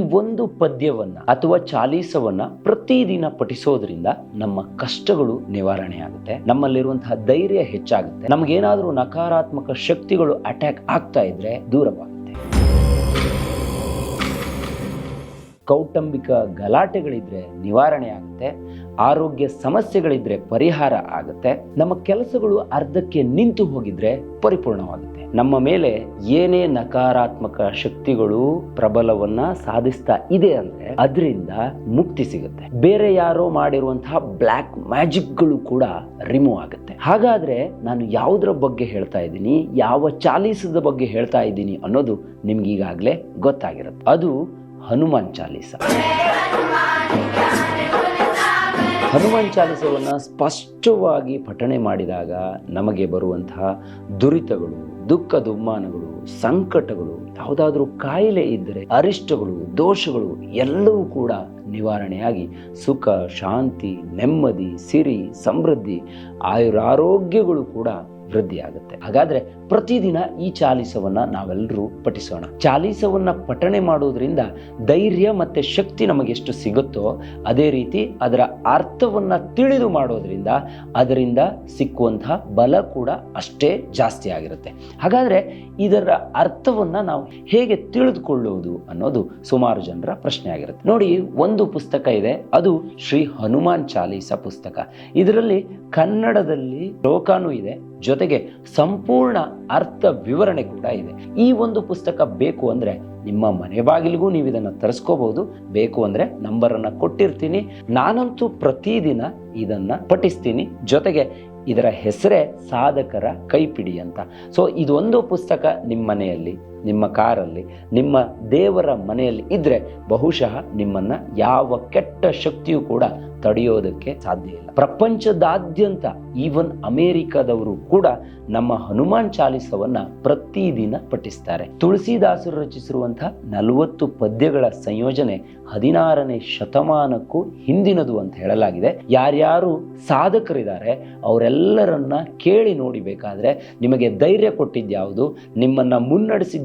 ಒಂದು ಪದ್ಯವನ್ನ ಅಥವಾ ಚಾಲೀಸವನ್ನ ಪ್ರತಿದಿನ ಪಠಿಸೋದ್ರಿಂದ ನಮ್ಮ ಕಷ್ಟಗಳು ನಿವಾರಣೆ ಆಗುತ್ತೆ. ನಮ್ಮಲ್ಲಿರುವಂತಹ ಧೈರ್ಯ ಹೆಚ್ಚಾಗುತ್ತೆ. ನಮಗೇನಾದ್ರೂ ನಕಾರಾತ್ಮಕ ಶಕ್ತಿಗಳು ಅಟ್ಯಾಕ್ ಆಗ್ತಾ ಇದ್ರೆ ದೂರವಾಗುತ್ತೆ. ಕೌಟುಂಬಿಕ ಗಲಾಟೆಗಳಿದ್ರೆ ನಿವಾರಣೆ ಆಗುತ್ತೆ, ಆರೋಗ್ಯ ಸಮಸ್ಯೆಗಳಿದ್ರೆ ಪರಿಹಾರ ಆಗುತ್ತೆ, ನಮ್ಮ ಕೆಲಸಗಳು ಅರ್ಧಕ್ಕೆ ನಿಂತು ಹೋಗಿದ್ರೆ ಪರಿಪೂರ್ಣವಾಗುತ್ತೆ. ನಮ್ಮ ಮೇಲೆ ಏನೇ ನಕಾರಾತ್ಮಕ ಶಕ್ತಿಗಳು ಪ್ರಬಲವನ್ನ ಸಾಧಿಸ್ತಾ ಇದೆ ಅಂದ್ರೆ ಅದರಿಂದ ಮುಕ್ತಿ ಸಿಗುತ್ತೆ. ಬೇರೆ ಯಾರೋ ಮಾಡಿರುವಂತಹ ಬ್ಲ್ಯಾಕ್ ಮ್ಯಾಜಿಕ್ಗಳು ಕೂಡ ರಿಮೂವ್ ಆಗುತ್ತೆ. ಹಾಗಾದ್ರೆ ನಾನು ಯಾವುದರ ಬಗ್ಗೆ ಹೇಳ್ತಾ ಇದ್ದೀನಿ, ಯಾವ ಚಾಲೀಸದ ಬಗ್ಗೆ ಹೇಳ್ತಾ ಇದ್ದೀನಿ ಅನ್ನೋದು ನಿಮ್ಗೆ ಈಗಾಗಲೇ ಗೊತ್ತಾಗಿರುತ್ತೆ. ಅದು ಹನುಮಾನ್ ಚಾಲೀಸ. ಹನುಮಾನ್ ಚಾಲಿಸವನ್ನು ಸ್ಪಷ್ಟವಾಗಿ ಪಠಣೆ ಮಾಡಿದಾಗ ನಮಗೆ ಬರುವಂತಹ ದುರಿತಗಳು, ದುಃಖ ದುಮ್ಮಾನಗಳು ಸಂಕಟಗಳು, ಯಾವುದಾದ್ರೂ ಕಾಯಿಲೆ ಇದ್ದರೆ ಅರಿಷ್ಟಗಳು, ದೋಷಗಳು ಎಲ್ಲವೂ ಕೂಡ ನಿವಾರಣೆಯಾಗಿ ಸುಖ, ಶಾಂತಿ, ನೆಮ್ಮದಿ, ಸಿರಿ, ಸಮೃದ್ಧಿ, ಆಯುರಾರೋಗ್ಯಗಳು ಕೂಡ ವೃದ್ಧಿಯಾಗುತ್ತೆ ಹಾಗಾದ್ರೆ ಪ್ರತಿದಿನ ಈ ಚಾಲೀಸವನ್ನ ನಾವೆಲ್ಲರೂ ಪಠಿಸೋಣ. ಚಾಲೀಸವನ್ನ ಪಠಣೆ ಮಾಡೋದ್ರಿಂದ ಧೈರ್ಯ ಮತ್ತೆ ಶಕ್ತಿ ನಮಗೆ ಎಷ್ಟು ಸಿಗುತ್ತೋ ಅದೇ ರೀತಿ ಅದರ ಅರ್ಥವನ್ನ ತಿಳಿದು ಮಾಡೋದ್ರಿಂದ ಅದರಿಂದ ಸಿಕ್ಕುವಂತಹ ಬಲ ಕೂಡ ಅಷ್ಟೇ ಜಾಸ್ತಿ ಆಗಿರುತ್ತೆ. ಹಾಗಾದ್ರೆ ಇದರ ಅರ್ಥವನ್ನ ನಾವು ಹೇಗೆ ತಿಳಿದುಕೊಳ್ಳುವುದು ಅನ್ನೋದು ಸುಮಾರು ಜನರ ಪ್ರಶ್ನೆ ಆಗಿರುತ್ತೆ. ನೋಡಿ, ಒಂದು ಪುಸ್ತಕ ಇದೆ. ಅದು ಶ್ರೀ ಹನುಮಾನ್ ಚಾಲೀಸ ಪುಸ್ತಕ. ಇದರಲ್ಲಿ ಕನ್ನಡದಲ್ಲಿ ಲೋಕಾನು ಇದೆ ಜೊತೆಗೆ ಸಂಪೂರ್ಣ ಅರ್ಥ ವಿವರಣೆ ಕೂಡ ಇದೆ. ಈ ಒಂದು ಪುಸ್ತಕ ಬೇಕು ಅಂದರೆ ನಿಮ್ಮ ಮನೆ ಬಾಗಿಲಿಗೂ ನೀವು ಇದನ್ನು ತರಿಸ್ಕೋಬಹುದು ಬೇಕು ಅಂದರೆ ನಂಬರನ್ನು ಕೊಟ್ಟಿರ್ತೀನಿ. ನಾನಂತೂ ಪ್ರತಿದಿನ ಇದನ್ನು ಪಠಿಸ್ತೀನಿ. ಜೊತೆಗೆ ಇದರ ಹೆಸರೇ ಸಾಧಕರ ಕೈಪಿಡಿ ಅಂತ. ಸೊ ಇದೊಂದು ಪುಸ್ತಕ ನಿಮ್ಮ ಮನೆಯಲ್ಲಿ ನಿಮ್ಮ ಕಾರಲ್ಲಿ, ನಿಮ್ಮ ದೇವರ ಮನೆಯಲ್ಲಿ ಇದ್ದರೆ ಬಹುಶಃ ನಿಮ್ಮನ್ನ ಯಾವ ಕೆಟ್ಟ ಶಕ್ತಿಯೂ ಕೂಡ ತಡೆಯೋದಕ್ಕೆ ಸಾಧ್ಯ ಇಲ್ಲ. ಪ್ರಪಂಚದಾದ್ಯಂತ ಈವನ್ ಅಮೆರಿಕದವರು ಕೂಡ ನಮ್ಮ ಹನುಮಾನ್ ಚಾಲಿಸವನ್ನ ಪ್ರತಿದಿನ ಪಠಿಸ್ತಾರೆ. ತುಳಸಿದಾಸರು ರಚಿಸಿರುವಂತಹ ನಲವತ್ತು ಪದ್ಯಗಳ ಸಂಯೋಜನೆ ಹದಿನಾರನೇ ಶತಮಾನಕ್ಕೂ ಹಿಂದಿನದು ಅಂತ ಹೇಳಲಾಗಿದೆ. ಯಾರ್ಯಾರು ಸಾಧಕರಿದ್ದಾರೆ, ಅವರೆಲ್ಲರನ್ನ ಕೇಳಿ ನೋಡಿಬೇಕಾದ್ರೆ ನಿಮಗೆ ಧೈರ್ಯ ಕೊಟ್ಟಿದ್ಯಾವುದು, ನಿಮ್ಮನ್ನ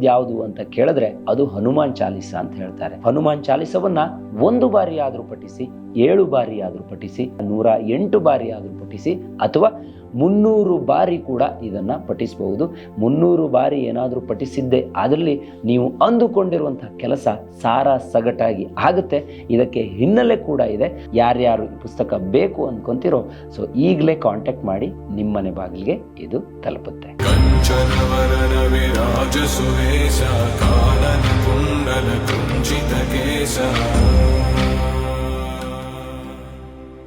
ಮುನ್ನಡೆಸಿದ್ಯಾವುದು ಅಂತ ಕೇಳಿದ್ರೆ ಅದು ಹನುಮಾನ್ ಚಾಲಿಸ ಅಂತ ಹೇಳ್ತಾರೆ. ಹನುಮಾನ್ ಚಾಲಿಸವನ್ನ ಒಂದು ಬಾರಿ ಆದರೂ ಪಠಿಸಿ, ಏಳು ಬಾರಿ ಆದರೂ ಪಠಿಸಿ, ನೂರ ಎಂಟು ಬಾರಿ ಆದರೂ ಪಠಿಸಿ, ಅಥವಾ ಮುನ್ನೂರು ಬಾರಿ ಕೂಡ ಇದನ್ನು ಪಠಿಸಬಹುದು. ಮುನ್ನೂರು ಬಾರಿ ಏನಾದರೂ ಪಠಿಸಿದ್ದೆ ಅದರಲ್ಲಿ ನೀವು ಅಂದುಕೊಂಡಿರುವಂಥ ಕೆಲಸ ಸಾರ ಸಗಟಾಗಿ ಆಗುತ್ತೆ. ಇದಕ್ಕೆ ಹಿನ್ನೆಲೆ ಕೂಡ ಇದೆ. ಯಾರ್ಯಾರು ಈ ಪುಸ್ತಕ ಬೇಕು ಅಂದ್ಕೊತಿರೋ ಸೊ ಈಗಲೇ ಕಾಂಟ್ಯಾಕ್ಟ್ ಮಾಡಿ ನಿಮ್ಮನೆ ಬಾಗಿಲಿಗೆ ಇದು ತಲುಪುತ್ತೆ.